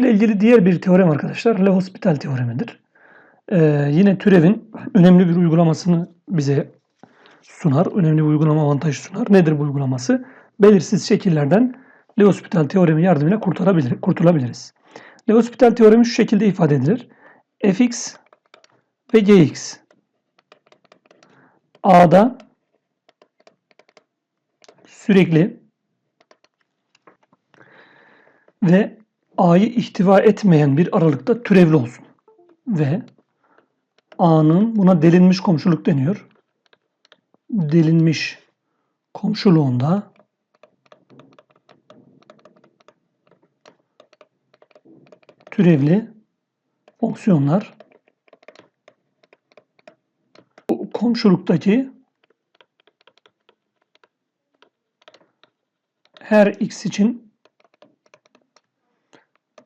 ile ilgili diğer bir teorem arkadaşlar L'Hospital teoremidir. Ee, yine türevin önemli bir uygulamasını bize sunar. Önemli bir uygulama avantajı sunar. Nedir bu uygulaması? Belirsiz şekillerden L'Hospital teoremi yardımıyla kurtarabilir, kurtulabiliriz. L'Hospital teoremi şu şekilde ifade edilir. fx ve gx A'da sürekli ve A'yı ihtiva etmeyen bir aralıkta türevli olsun. Ve A'nın buna delinmiş komşuluk deniyor. Delinmiş komşuluğunda türevli fonksiyonlar bu komşuluktaki her x için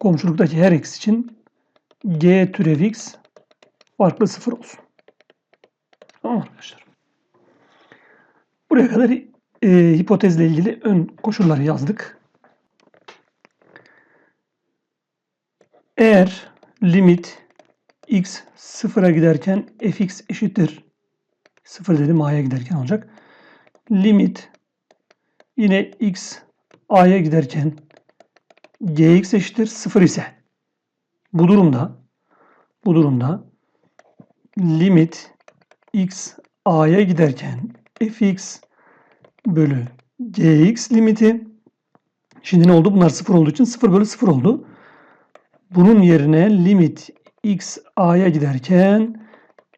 komşuluktaki her x için g türev x farklı sıfır olsun. Tamam arkadaşlar. Buraya kadar e, hipotezle ilgili ön koşulları yazdık. Eğer limit x sıfıra giderken fx eşittir. Sıfır dedim a'ya giderken olacak. Limit yine x a'ya giderken gx eşittir sıfır ise bu durumda bu durumda limit x a'ya giderken fx bölü gx limiti şimdi ne oldu? Bunlar sıfır olduğu için 0 bölü 0 oldu. Bunun yerine limit x a'ya giderken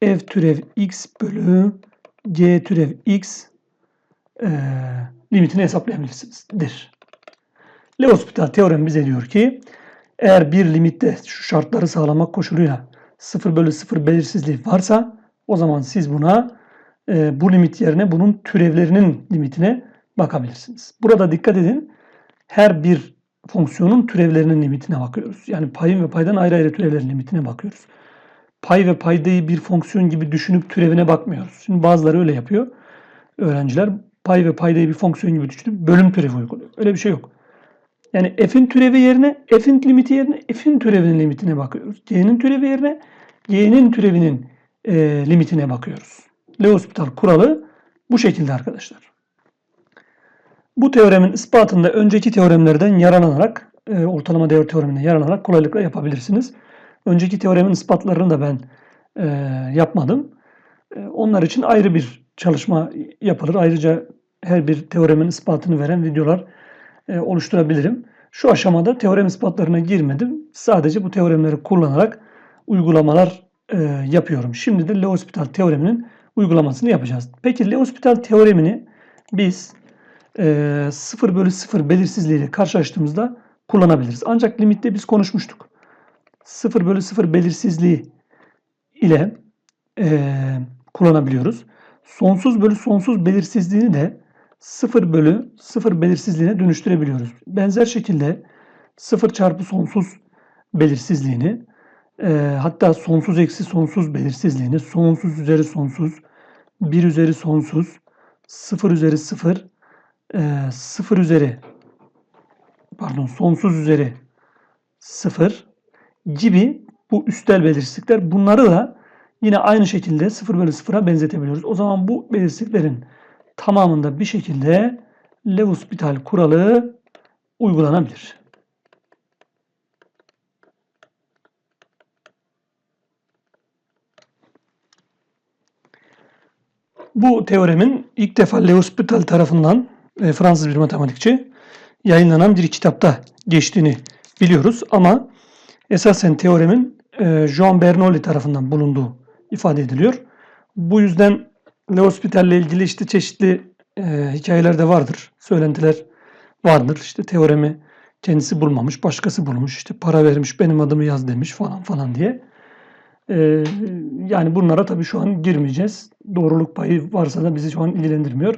f türev x bölü g türev x e, limitini hesaplayabilirsinizdir. L'Hospital teoremi bize diyor ki eğer bir limitte şu şartları sağlamak koşuluyla 0 bölü 0 belirsizliği varsa o zaman siz buna e, bu limit yerine bunun türevlerinin limitine bakabilirsiniz. Burada dikkat edin. Her bir fonksiyonun türevlerinin limitine bakıyoruz. Yani payın ve paydan ayrı ayrı türevlerin limitine bakıyoruz. Pay ve paydayı bir fonksiyon gibi düşünüp türevine bakmıyoruz. Şimdi bazıları öyle yapıyor. Öğrenciler pay ve paydayı bir fonksiyon gibi düşünüp bölüm türevi uyguluyor. Öyle bir şey yok. Yani f'in türevi yerine f'in limiti yerine f'in türevinin limitine bakıyoruz. G'nin türevi yerine g'nin türevinin e, limitine bakıyoruz. L'Hospital kuralı bu şekilde arkadaşlar. Bu teoremin ispatında önceki teoremlerden yararlanarak, e, ortalama değer teoreminden yararlanarak kolaylıkla yapabilirsiniz. Önceki teoremin ispatlarını da ben e, yapmadım. E, onlar için ayrı bir çalışma yapılır. Ayrıca her bir teoremin ispatını veren videolar e, oluşturabilirim. Şu aşamada teorem ispatlarına girmedim. Sadece bu teoremleri kullanarak uygulamalar e, yapıyorum. Şimdi de L'Hospital teoreminin uygulamasını yapacağız. Peki L'Hospital teoremini biz e, 0 bölü 0 belirsizliğiyle karşılaştığımızda kullanabiliriz. Ancak limitte biz konuşmuştuk. 0 bölü 0 belirsizliği ile e, kullanabiliyoruz. Sonsuz bölü sonsuz belirsizliğini de 0 bölü 0 belirsizliğine dönüştürebiliyoruz. Benzer şekilde 0 çarpı sonsuz belirsizliğini e, hatta sonsuz eksi sonsuz belirsizliğini sonsuz üzeri sonsuz 1 üzeri sonsuz 0 üzeri 0 e, 0 üzeri pardon sonsuz üzeri 0 gibi bu üstel belirsizlikler bunları da yine aynı şekilde 0 bölü 0'a benzetebiliyoruz. O zaman bu belirsizliklerin tamamında bir şekilde L'Hospital kuralı uygulanabilir. Bu teoremin ilk defa L'Hospital tarafından e, Fransız bir matematikçi yayınlanan bir kitapta geçtiğini biliyoruz ama esasen teoremin e, Jean Bernoulli tarafından bulunduğu ifade ediliyor. Bu yüzden L'Hospital ile ilgili işte çeşitli e, hikayeler de vardır. Söylentiler vardır. İşte teoremi kendisi bulmamış, başkası bulmuş. İşte para vermiş, benim adımı yaz demiş falan falan diye. E, yani bunlara tabii şu an girmeyeceğiz. Doğruluk payı varsa da bizi şu an ilgilendirmiyor.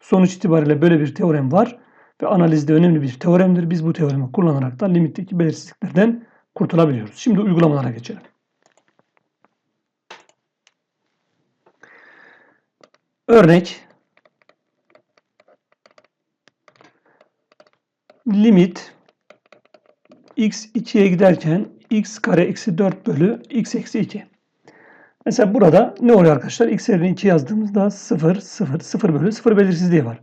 Sonuç itibariyle böyle bir teorem var ve analizde önemli bir teoremdir. Biz bu teoremi kullanarak da limitteki belirsizliklerden kurtulabiliyoruz. Şimdi uygulamalara geçelim. Örnek limit x 2'ye giderken x kare eksi 4 bölü x eksi 2. Mesela burada ne oluyor arkadaşlar? x yerine 2 yazdığımızda 0, 0, 0 bölü 0 belirsizliği var.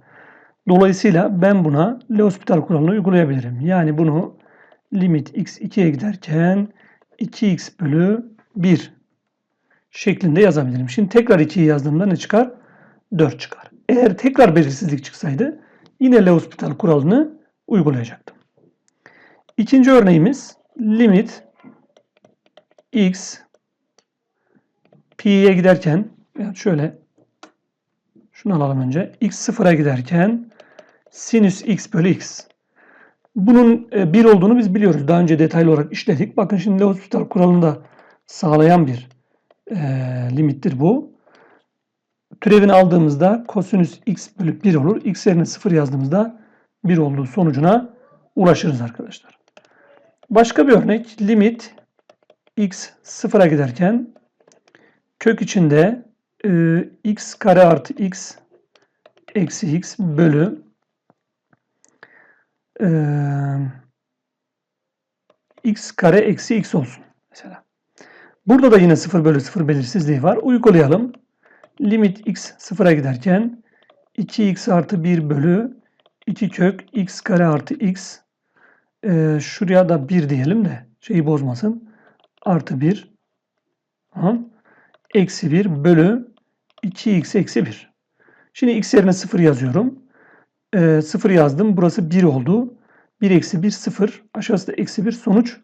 Dolayısıyla ben buna L'Hospital kuralını uygulayabilirim. Yani bunu limit x 2'ye giderken 2x bölü 1 şeklinde yazabilirim. Şimdi tekrar 2'yi yazdığımda ne çıkar? 4 çıkar. Eğer tekrar belirsizlik çıksaydı yine L'Hospital kuralını uygulayacaktım. İkinci örneğimiz limit x pi'ye giderken yani şöyle şunu alalım önce. x sıfıra giderken sinüs x bölü x. Bunun 1 olduğunu biz biliyoruz. Daha önce detaylı olarak işledik. Bakın şimdi L'Hospital kuralını da sağlayan bir e, limittir bu. Türevini aldığımızda kosinüs x bölü 1 olur. x yerine 0 yazdığımızda 1 olduğu sonucuna ulaşırız arkadaşlar. Başka bir örnek limit x sıfıra giderken kök içinde e, x kare artı x eksi x bölü e, x kare eksi x olsun mesela. Burada da yine 0 bölü 0 belirsizliği var. Uygulayalım. Limit x sıfıra giderken 2x artı 1 bölü 2 kök x kare artı x ee, şuraya da 1 diyelim de şeyi bozmasın. Artı 1 tamam. eksi 1 bölü 2x eksi 1. Şimdi x yerine 0 yazıyorum. Ee, 0 yazdım. Burası 1 oldu. 1 eksi 1 0. Aşağısı da eksi 1 sonuç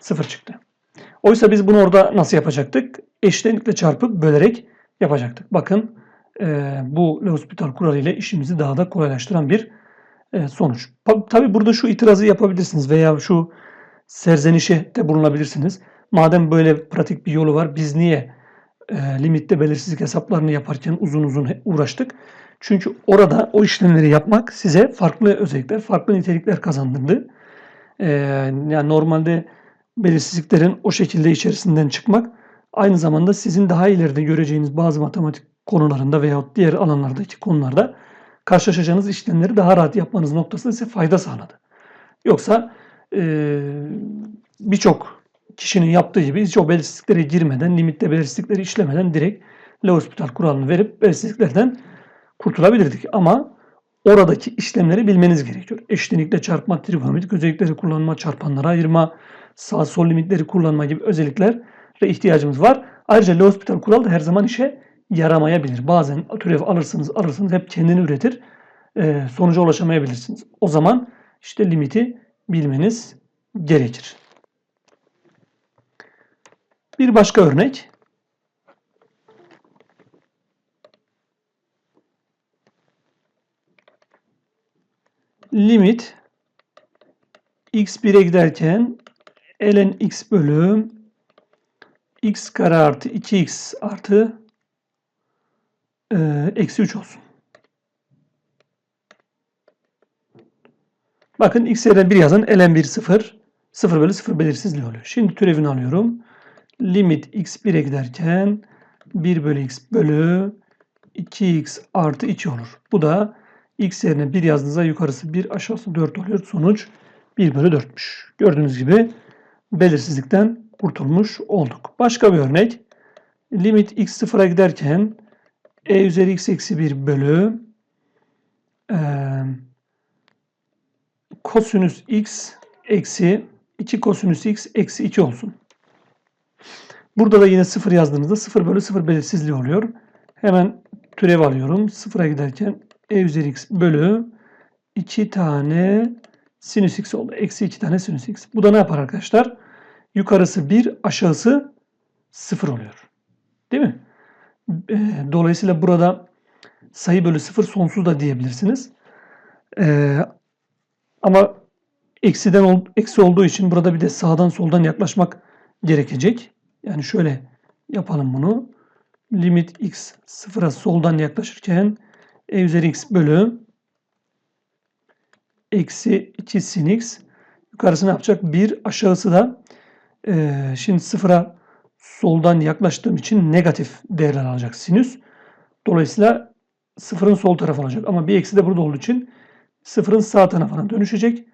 0 çıktı. Oysa biz bunu orada nasıl yapacaktık? Eşlenikle çarpıp bölerek yapacaktık. Bakın e, bu L'Hospital kuralı ile işimizi daha da kolaylaştıran bir e, sonuç. Tabi burada şu itirazı yapabilirsiniz veya şu serzenişe de bulunabilirsiniz. Madem böyle pratik bir yolu var biz niye e, limitte belirsizlik hesaplarını yaparken uzun uzun uğraştık? Çünkü orada o işlemleri yapmak size farklı özellikler, farklı nitelikler kazandırdı. E, yani normalde belirsizliklerin o şekilde içerisinden çıkmak aynı zamanda sizin daha ileride göreceğiniz bazı matematik konularında veya diğer alanlardaki konularda karşılaşacağınız işlemleri daha rahat yapmanız noktasında size fayda sağladı. Yoksa e, birçok kişinin yaptığı gibi hiç o belirsizliklere girmeden, limitte belirsizlikleri işlemeden direkt L'Hospital kuralını verip belirsizliklerden kurtulabilirdik. Ama oradaki işlemleri bilmeniz gerekiyor. Eşlenikle çarpma, trigonometrik özellikleri kullanma, çarpanlara ayırma, sağ sol limitleri kullanma gibi özelliklere ihtiyacımız var. Ayrıca L'Hospital kuralı da her zaman işe yaramayabilir. Bazen türev alırsınız alırsınız hep kendini üretir. E, sonuca ulaşamayabilirsiniz. O zaman işte limiti bilmeniz gerekir. Bir başka örnek. Limit x1'e giderken ln x bölü x kare artı 2x artı e, eksi 3 olsun. Bakın x yerine 1 yazın. ln 1 0. 0 bölü 0 belirsizliği oluyor. Şimdi türevini alıyorum. Limit x 1'e giderken 1 bölü x bölü 2x artı 2 olur. Bu da x yerine 1 yazdığınızda yukarısı 1 aşağısı 4 oluyor. Sonuç 1 bölü 4'müş. Gördüğünüz gibi belirsizlikten kurtulmuş olduk. Başka bir örnek. Limit x 0'a giderken e üzeri x eksi 1 bölü e, kosinüs x eksi 2 kosinüs x eksi 2 olsun. Burada da yine 0 yazdığımızda 0 bölü 0 belirsizliği oluyor. Hemen türev alıyorum. 0'a giderken e üzeri x bölü 2 tane sinüs x oldu. Eksi 2 tane sinüs x. Bu da ne yapar arkadaşlar? Yukarısı 1, aşağısı 0 oluyor. Değil mi? Dolayısıyla burada sayı bölü 0 sonsuz da diyebilirsiniz. Ee, ama eksiden eksi olduğu için burada bir de sağdan soldan yaklaşmak gerekecek. Yani şöyle yapalım bunu. Limit x sıfıra soldan yaklaşırken e üzeri x bölü eksi 2 sin x yukarısı ne yapacak? 1 aşağısı da e, şimdi sıfıra soldan yaklaştığım için negatif değerler alacak sinüs. Dolayısıyla sıfırın sol tarafı olacak. Ama bir eksi de burada olduğu için sıfırın sağ tarafına dönüşecek.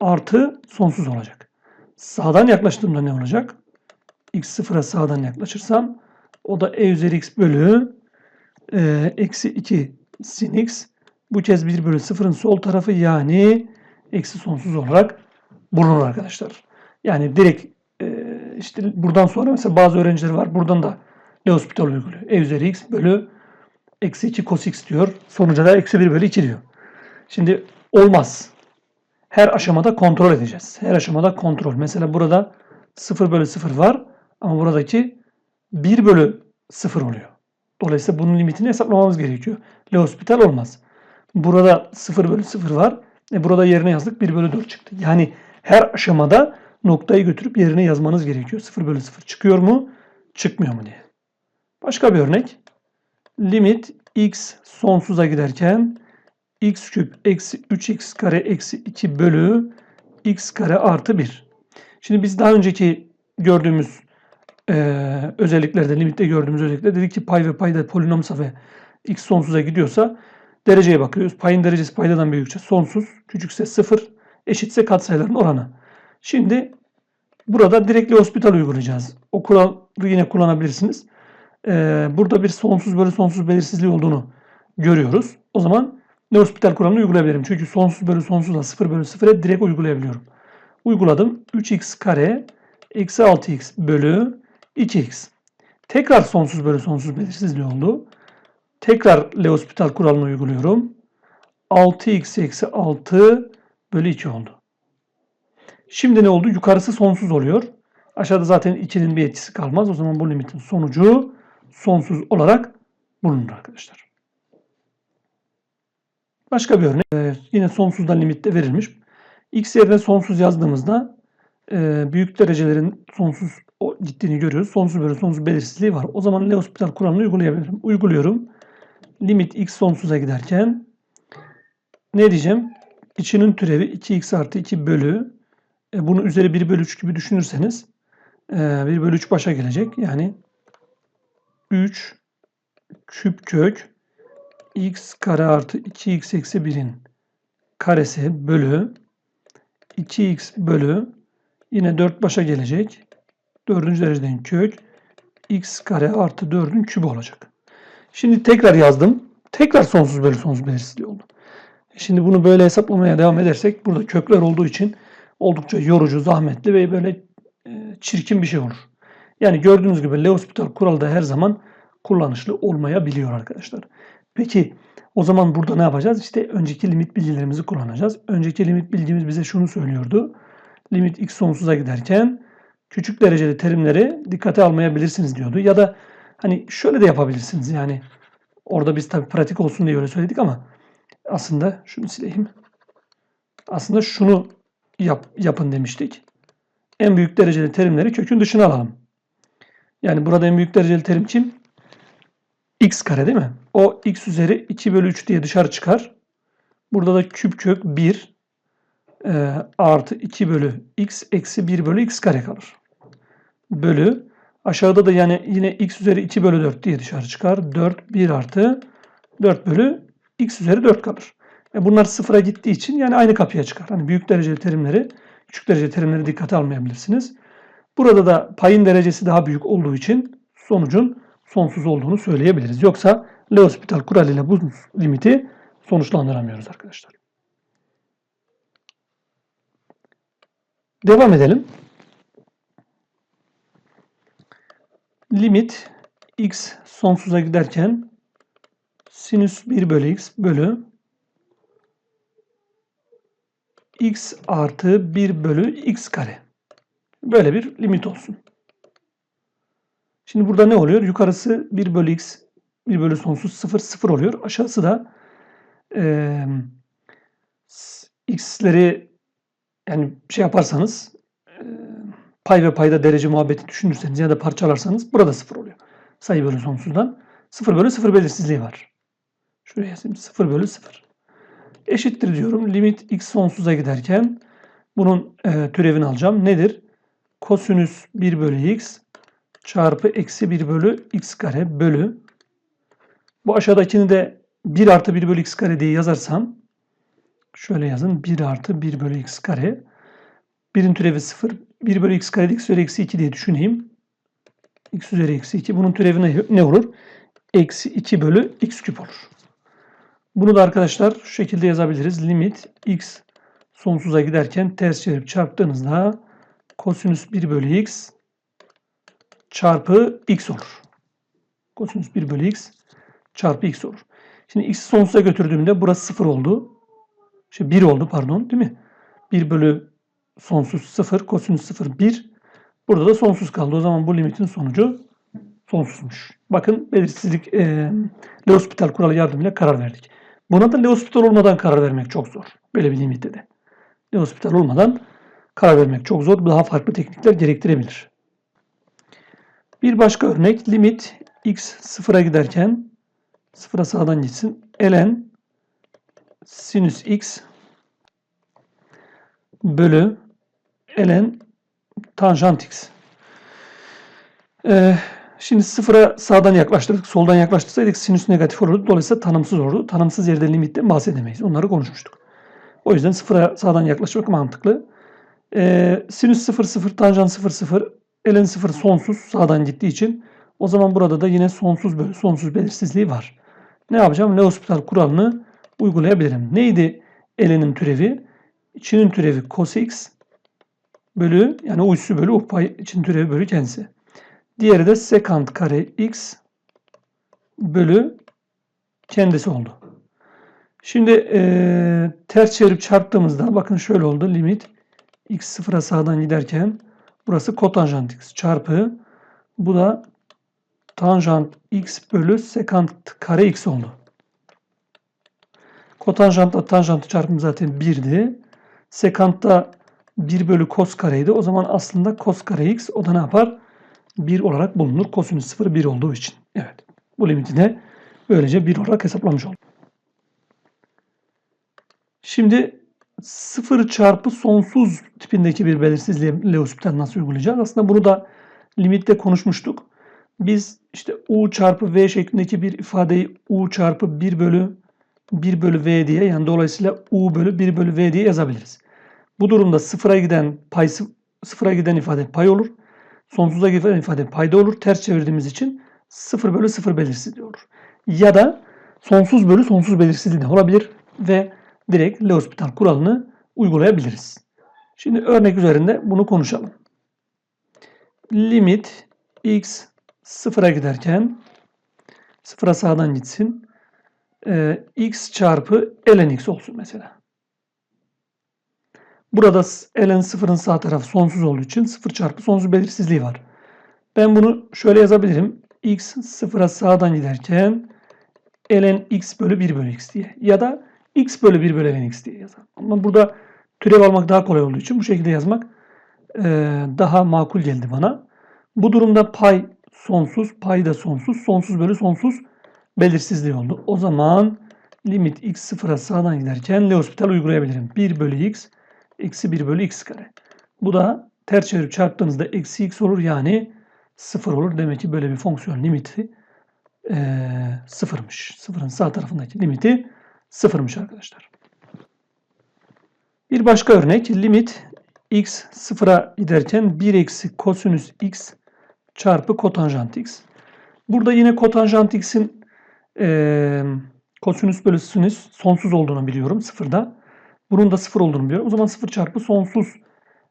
Artı sonsuz olacak. Sağdan yaklaştığımda ne olacak? x sıfıra sağdan yaklaşırsam o da e üzeri x bölü e, eksi 2 sin x. Bu kez 1 bölü 0'ın sol tarafı yani eksi sonsuz olarak bulunur arkadaşlar. Yani direkt işte buradan sonra mesela bazı öğrenciler var. Buradan da L'Hospital uyguluyor. E üzeri x bölü eksi 2 cos x diyor. Sonuca da eksi 1 bölü 2 diyor. Şimdi olmaz. Her aşamada kontrol edeceğiz. Her aşamada kontrol. Mesela burada 0 bölü 0 var. Ama buradaki 1 bölü 0 oluyor. Dolayısıyla bunun limitini hesaplamamız gerekiyor. L'Hospital olmaz. Burada 0 bölü 0 var. E burada yerine yazdık 1 bölü 4 çıktı. Yani her aşamada noktayı götürüp yerine yazmanız gerekiyor. 0 bölü 0 çıkıyor mu? Çıkmıyor mu diye. Başka bir örnek. Limit x sonsuza giderken x küp eksi 3x kare eksi 2 bölü x kare artı 1. Şimdi biz daha önceki gördüğümüz e, özelliklerde, limitte gördüğümüz özellikler dedik ki pay ve payda polinomsa ve x sonsuza gidiyorsa dereceye bakıyoruz. Payın derecesi paydadan büyükse sonsuz, küçükse 0, eşitse katsayıların oranı. Şimdi burada direkt hospital uygulayacağız. O kuralı yine kullanabilirsiniz. Ee, burada bir sonsuz bölü sonsuz belirsizliği olduğunu görüyoruz. O zaman ne hospital kuralını uygulayabilirim. Çünkü sonsuz bölü sonsuzla 0 bölü 0'e direkt uygulayabiliyorum. Uyguladım. 3x kare eksi 6x bölü 2x. Tekrar sonsuz bölü sonsuz belirsizliği oldu. Tekrar L'Hospital kuralını uyguluyorum. 6x eksi 6 bölü 2 oldu. Şimdi ne oldu? Yukarısı sonsuz oluyor. Aşağıda zaten 2'nin bir etkisi kalmaz. O zaman bu limitin sonucu sonsuz olarak bulunur arkadaşlar. Başka bir örnek. Yine sonsuzdan limitte verilmiş. X yerine sonsuz yazdığımızda e, büyük derecelerin sonsuz gittiğini görüyoruz. Sonsuz bölü sonsuz belirsizliği var. O zaman L'Hospital kuralını uygulayabilirim. Uyguluyorum. Limit x sonsuza giderken ne diyeceğim? İçinin türevi 2x artı 2 bölü e, bunu üzeri 1 bölü 3 gibi düşünürseniz e, 1 bölü 3 başa gelecek. Yani 3 küp kök x kare artı 2x eksi 1'in karesi bölü 2x bölü yine 4 başa gelecek. 4. dereceden kök x kare artı 4'ün kübü olacak. Şimdi tekrar yazdım. Tekrar sonsuz bölü sonsuz belirsizliği oldu. Şimdi bunu böyle hesaplamaya devam edersek burada kökler olduğu için oldukça yorucu, zahmetli ve böyle e, çirkin bir şey olur. Yani gördüğünüz gibi L'Hospital kuralı da her zaman kullanışlı olmayabiliyor arkadaşlar. Peki o zaman burada ne yapacağız? İşte önceki limit bilgilerimizi kullanacağız. Önceki limit bilgimiz bize şunu söylüyordu. Limit x sonsuza giderken küçük dereceli terimleri dikkate almayabilirsiniz diyordu. Ya da hani şöyle de yapabilirsiniz yani. Orada biz tabii pratik olsun diye öyle söyledik ama aslında şunu sileyim. Aslında şunu yap, yapın demiştik. En büyük dereceli terimleri kökün dışına alalım. Yani burada en büyük dereceli terim kim? x kare değil mi? O x üzeri 2 bölü 3 diye dışarı çıkar. Burada da küp kök 1 e, artı 2 bölü x eksi 1 bölü x kare kalır. Bölü aşağıda da yani yine x üzeri 2 bölü 4 diye dışarı çıkar. 4 1 artı 4 bölü x üzeri 4 kalır. E bunlar sıfıra gittiği için yani aynı kapıya çıkar. Hani büyük dereceli terimleri, küçük dereceli terimleri dikkate almayabilirsiniz. Burada da payın derecesi daha büyük olduğu için sonucun sonsuz olduğunu söyleyebiliriz. Yoksa L'Hospital kuralıyla bu limiti sonuçlandıramıyoruz arkadaşlar. Devam edelim. Limit x sonsuza giderken sinüs 1 bölü x bölü x artı 1 bölü x kare. Böyle bir limit olsun. Şimdi burada ne oluyor? Yukarısı 1 bölü x, 1 bölü sonsuz 0, 0 oluyor. Aşağısı da e, x'leri yani şey yaparsanız e, pay ve payda derece muhabbeti düşünürseniz ya da parçalarsanız burada 0 oluyor. Sayı bölü sonsuzdan. 0 bölü 0 belirsizliği var. Şuraya yazayım. 0 bölü 0. Eşittir diyorum. Limit x sonsuza giderken bunun e, türevini alacağım. Nedir? Kosinüs 1 bölü x çarpı eksi 1 bölü x kare bölü. Bu aşağıdakini de 1 artı 1 bölü x kare diye yazarsam şöyle yazın. 1 artı 1 bölü x kare. 1'in türevi 0. 1 bölü x kare x üzeri eksi 2 diye düşüneyim. x üzeri eksi 2. Bunun türevi ne, ne olur? Eksi 2 bölü x küp olur. Bunu da arkadaşlar şu şekilde yazabiliriz. Limit x sonsuza giderken ters çevirip çarptığınızda kosinüs 1 bölü x çarpı x olur. Kosinüs 1 bölü x çarpı x olur. Şimdi x'i sonsuza götürdüğümde burası 0 oldu. Şey 1 oldu pardon değil mi? 1 bölü sonsuz 0, kosinüs 0 1. Burada da sonsuz kaldı. O zaman bu limitin sonucu sonsuzmuş. Bakın belirsizlik e, L'Hospital kuralı yardımıyla karar verdik. Buna da L'Hospital olmadan karar vermek çok zor. Böyle bir limitte de. L'Hospital olmadan karar vermek çok zor. Daha farklı teknikler gerektirebilir. Bir başka örnek limit x sıfıra giderken sıfıra sağdan gitsin. ln sinüs x bölü ln tanjant x. Ee, şimdi sıfıra sağdan yaklaştırdık. Soldan yaklaştırsaydık sinüs negatif olurdu. Dolayısıyla tanımsız olurdu. Tanımsız yerde limitten bahsedemeyiz. Onları konuşmuştuk. O yüzden sıfıra sağdan yaklaşmak mantıklı. Ee, sinüs 0 0 tanjant 0 0 ln 0 sonsuz sağdan gittiği için o zaman burada da yine sonsuz bölü sonsuz belirsizliği var. Ne yapacağım? L'Hospital kuralını uygulayabilirim. Neydi ln'in türevi? İçinin türevi cos x bölü yani u üssü bölü u pay için türevi bölü kendisi. Diğeri de sekant kare x bölü kendisi oldu. Şimdi e, ters çevirip çarptığımızda bakın şöyle oldu. Limit x sıfıra sağdan giderken burası kotanjant x çarpı bu da tanjant x bölü sekant kare x oldu. Kotanjantla tanjantı çarpımı zaten 1'di. Sekantta 1 bölü kos kareydi. O zaman aslında kos kare x o da ne yapar? 1 olarak bulunur. Kosinüs 0 1 olduğu için. Evet. Bu limiti de böylece 1 olarak hesaplamış olduk. Şimdi 0 çarpı sonsuz tipindeki bir belirsizliği L'Hospital nasıl uygulayacağız? Aslında bunu da limitte konuşmuştuk. Biz işte U çarpı V şeklindeki bir ifadeyi U çarpı 1 bölü 1 bölü V diye yani dolayısıyla U bölü 1 bölü V diye yazabiliriz. Bu durumda sıfıra giden pay sıfıra giden ifade pay olur. Sonsuza giden ifade payda olur. Ters çevirdiğimiz için 0 bölü 0 belirsizliği olur. Ya da sonsuz bölü sonsuz belirsizliği de olabilir ve direkt L'Hospital kuralını uygulayabiliriz. Şimdi örnek üzerinde bunu konuşalım. Limit x sıfıra giderken sıfıra sağdan gitsin. Ee, x çarpı ln x olsun mesela. Burada ln sıfırın sağ tarafı sonsuz olduğu için sıfır çarpı sonsuz belirsizliği var. Ben bunu şöyle yazabilirim. x sıfıra sağdan giderken ln x bölü 1 bölü x diye. Ya da x bölü 1 bölü ln x diye yazar. Ama burada türev almak daha kolay olduğu için bu şekilde yazmak e, daha makul geldi bana. Bu durumda pay sonsuz, pay da sonsuz, sonsuz bölü sonsuz belirsizliği oldu. O zaman limit x sıfıra sağdan giderken L'Hospital uygulayabilirim. 1 bölü x eksi 1 bölü x kare. Bu da ters çevirip çarptığınızda eksi x olur yani 0 olur. Demek ki böyle bir fonksiyon limiti e, sıfırmış. Sıfırın sağ tarafındaki limiti sıfırmış arkadaşlar. Bir başka örnek limit x sıfıra giderken 1 eksi kosinüs x çarpı kotanjant x. Burada yine kotanjant x'in e, kosinüs bölü sinüs sonsuz olduğunu biliyorum sıfırda. Bunun da sıfır olduğunu biliyorum. O zaman sıfır çarpı sonsuz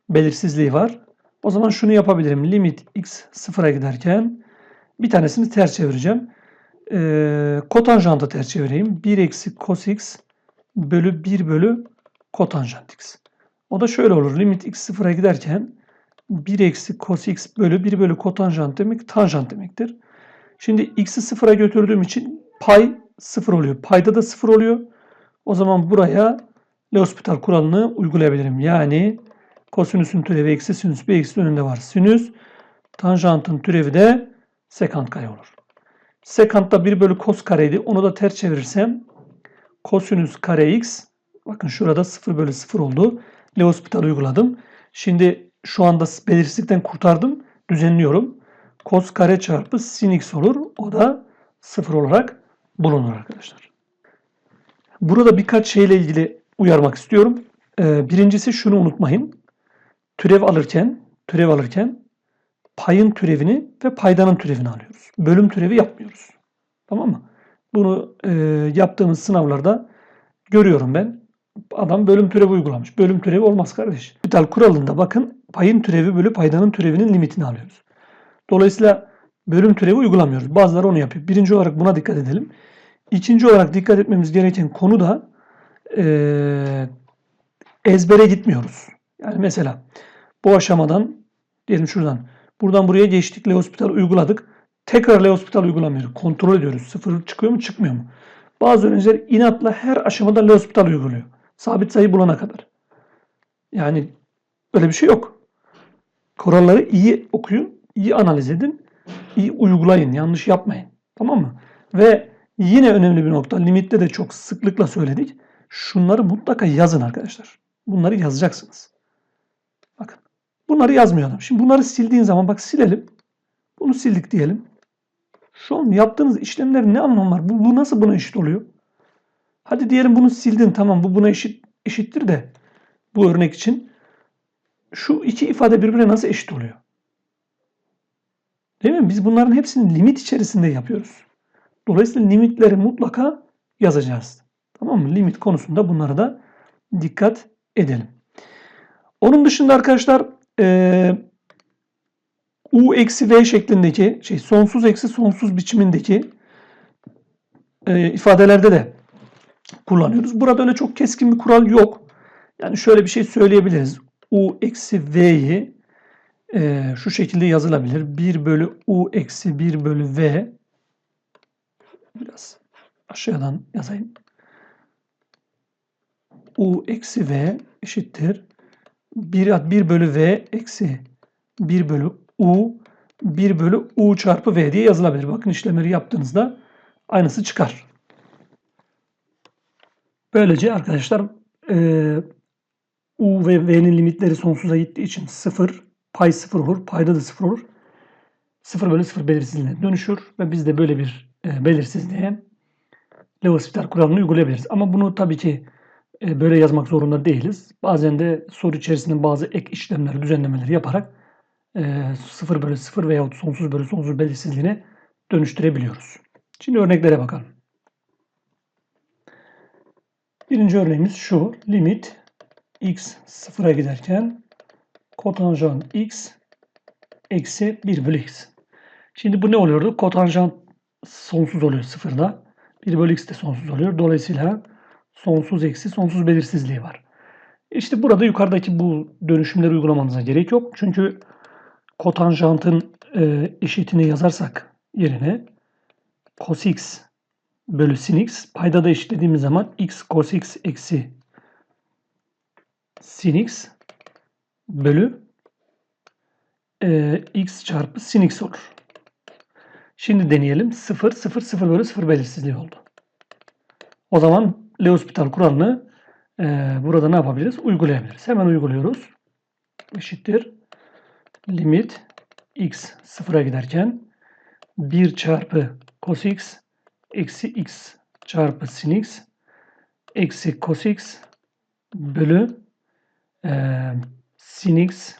belirsizliği var. O zaman şunu yapabilirim. Limit x sıfıra giderken bir tanesini ters çevireceğim. E, kotanjantı ters çevireyim. 1 eksi cos x bölü 1 bölü kotanjant x. O da şöyle olur. Limit x sıfıra giderken 1 eksi cos x bölü 1 bölü kotanjant demek tanjant demektir. Şimdi x'i sıfıra götürdüğüm için pay sıfır oluyor. Payda da sıfır oluyor. O zaman buraya L'Hospital kuralını uygulayabilirim. Yani kosinüsün türevi eksi sinüs bir eksi önünde var. Sinüs tanjantın türevi de sekant kare olur. Sekant da 1 bölü kos kareydi. Onu da ters çevirirsem kosinüs kare x bakın şurada 0 bölü 0 oldu. L'Hospital uyguladım. Şimdi şu anda belirsizlikten kurtardım. Düzenliyorum. Kos kare çarpı sin x olur. O da 0 olarak bulunur arkadaşlar. Burada birkaç şeyle ilgili uyarmak istiyorum. Ee, birincisi şunu unutmayın. Türev alırken türev alırken payın türevini ve paydanın türevini alıyoruz. Bölüm türevi yapmıyoruz. Tamam mı? Bunu e, yaptığımız sınavlarda görüyorum ben. Adam bölüm türevi uygulamış. Bölüm türevi olmaz kardeş. Vital kuralında bakın payın türevi bölü paydanın türevinin limitini alıyoruz. Dolayısıyla bölüm türevi uygulamıyoruz. Bazıları onu yapıyor. Birinci olarak buna dikkat edelim. İkinci olarak dikkat etmemiz gereken konu da e, ezbere gitmiyoruz. Yani mesela bu aşamadan diyelim şuradan buradan buraya geçtik. Leospital uyguladık. Tekrar Leospital uygulamıyoruz. Kontrol ediyoruz. Sıfır çıkıyor mu çıkmıyor mu? Bazı öğrenciler inatla her aşamada Leospital uyguluyor. Sabit sayı bulana kadar. Yani öyle bir şey yok. Kuralları iyi okuyun, iyi analiz edin, iyi uygulayın, yanlış yapmayın. Tamam mı? Ve yine önemli bir nokta, limitte de çok sıklıkla söyledik. Şunları mutlaka yazın arkadaşlar. Bunları yazacaksınız. Bakın. Bunları yazmıyor adam. Şimdi bunları sildiğin zaman bak silelim. Bunu sildik diyelim. Şu an yaptığınız işlemlerin ne anlamı var? Bu, bu nasıl buna eşit oluyor? Hadi diyelim bunu sildin tamam bu buna eşit eşittir de bu örnek için şu iki ifade birbirine nasıl eşit oluyor? Değil mi? Biz bunların hepsini limit içerisinde yapıyoruz. Dolayısıyla limitleri mutlaka yazacağız. Tamam mı? Limit konusunda bunlara da dikkat edelim. Onun dışında arkadaşlar e, u eksi v şeklindeki şey sonsuz eksi sonsuz biçimindeki e, ifadelerde de kullanıyoruz. Burada öyle çok keskin bir kural yok. Yani şöyle bir şey söyleyebiliriz. u eksi v'yi e, şu şekilde yazılabilir. 1 bölü u eksi 1 bölü v biraz aşağıdan yazayım. U eksi v eşittir. 1, 1 bölü v eksi 1 bölü u 1 bölü u çarpı v diye yazılabilir. Bakın işlemleri yaptığınızda aynısı çıkar. Böylece arkadaşlar e, u ve v'nin limitleri sonsuza gittiği için 0, pay 0 olur, payda da 0 olur. 0 bölü 0 belirsizliğine dönüşür ve biz de böyle bir e, belirsizliğe L'Hospital kuralını uygulayabiliriz. Ama bunu tabii ki böyle yazmak zorunda değiliz. Bazen de soru içerisinde bazı ek işlemler, düzenlemeleri yaparak e, 0 bölü 0 veya sonsuz bölü sonsuz belirsizliğine dönüştürebiliyoruz. Şimdi örneklere bakalım. Birinci örneğimiz şu. Limit x sıfıra giderken kotanjant x eksi 1 bölü x. Şimdi bu ne oluyordu? Kotanjant sonsuz oluyor sıfırda. 1 bölü x de sonsuz oluyor. Dolayısıyla sonsuz eksi sonsuz belirsizliği var. İşte burada yukarıdaki bu dönüşümleri uygulamanıza gerek yok. Çünkü kotanjantın e, eşitini yazarsak yerine cos x bölü sin x payda da eşitlediğimiz zaman x cos x eksi sin x bölü e, x çarpı sin x olur. Şimdi deneyelim. 0, 0, 0 bölü 0 belirsizliği oldu. O zaman L'Hospital kuralını e, burada ne yapabiliriz? Uygulayabiliriz. Hemen uyguluyoruz. Eşittir. Limit x sıfıra giderken 1 çarpı cos x eksi x çarpı sin x eksi cos x bölü e, sin x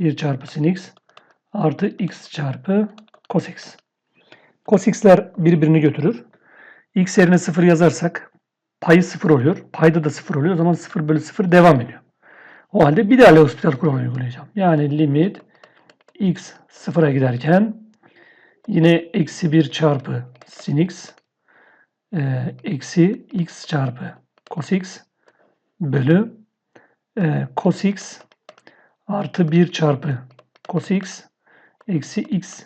1 çarpı sin x artı x çarpı cos x. Cos x'ler birbirini götürür. x yerine 0 yazarsak payı 0 oluyor. Payda da 0 oluyor. O zaman 0 bölü 0 devam ediyor. O halde bir daha L'Hospital kuralı uygulayacağım. Yani limit x 0'a giderken yine eksi 1 çarpı sin x e, eksi x çarpı cos x bölü e, cos x artı 1 çarpı cos x eksi x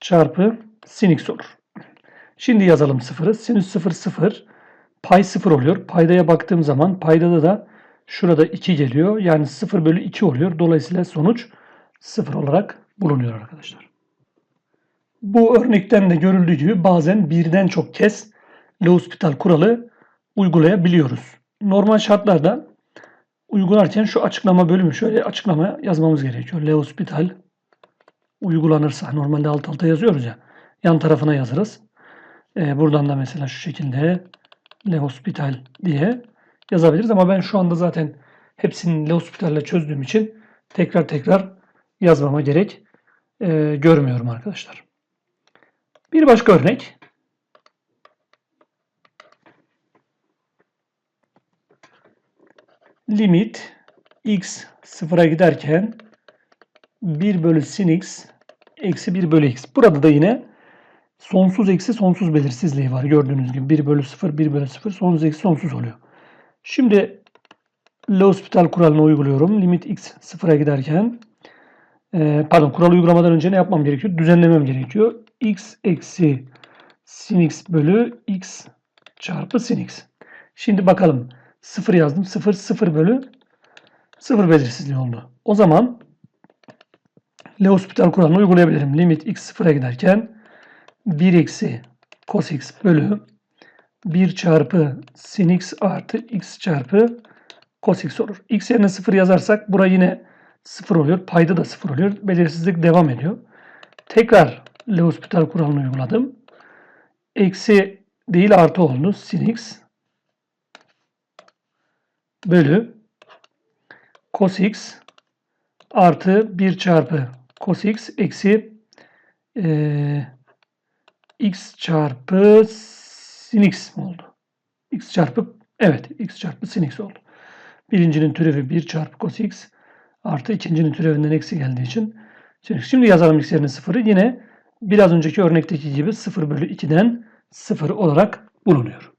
çarpı sin x olur. Şimdi yazalım sıfırı. Sinüs 0 0 pay 0 oluyor. Paydaya baktığım zaman paydada da şurada 2 geliyor. Yani 0 bölü 2 oluyor. Dolayısıyla sonuç 0 olarak bulunuyor arkadaşlar. Bu örnekten de görüldüğü gibi bazen birden çok kez L'Hospital kuralı uygulayabiliyoruz. Normal şartlarda uygularken şu açıklama bölümü şöyle açıklama yazmamız gerekiyor. L'Hospital uygulanırsa normalde alt alta yazıyoruz ya yan tarafına yazarız. Ee, buradan da mesela şu şekilde Le diye yazabiliriz ama ben şu anda zaten hepsini Le çözdüğüm için tekrar tekrar yazmama gerek e, görmüyorum arkadaşlar. Bir başka örnek. Limit x sıfıra giderken 1 bölü sin x eksi 1 bölü x. Burada da yine sonsuz eksi sonsuz belirsizliği var. Gördüğünüz gibi 1 bölü 0, 1 bölü 0 sonsuz eksi sonsuz oluyor. Şimdi L'Hospital kuralını uyguluyorum. Limit x sıfıra giderken e, pardon kural uygulamadan önce ne yapmam gerekiyor? Düzenlemem gerekiyor. x eksi sin x bölü x çarpı sin x. Şimdi bakalım. 0 yazdım. 0 0 bölü 0 belirsizliği oldu. O zaman L'Hospital kuralını uygulayabilirim. Limit x sıfıra giderken 1 eksi cos x bölü 1 çarpı sin x artı x çarpı cos x olur. x yerine 0 yazarsak bura yine 0 oluyor. Payda da 0 oluyor. Belirsizlik devam ediyor. Tekrar L'Hospital kuralını uyguladım. Eksi değil artı oldu. Sin x bölü cos x artı 1 çarpı cos x eksi eee, x çarpı sin x mi oldu? x çarpı evet x çarpı sin x oldu. Birincinin türevi 1 çarpı cos x artı ikincinin türevinden eksi geldiği için şimdi, şimdi yazalım x yerine 0'ı yine biraz önceki örnekteki gibi 0 bölü 2'den 0 olarak bulunuyor.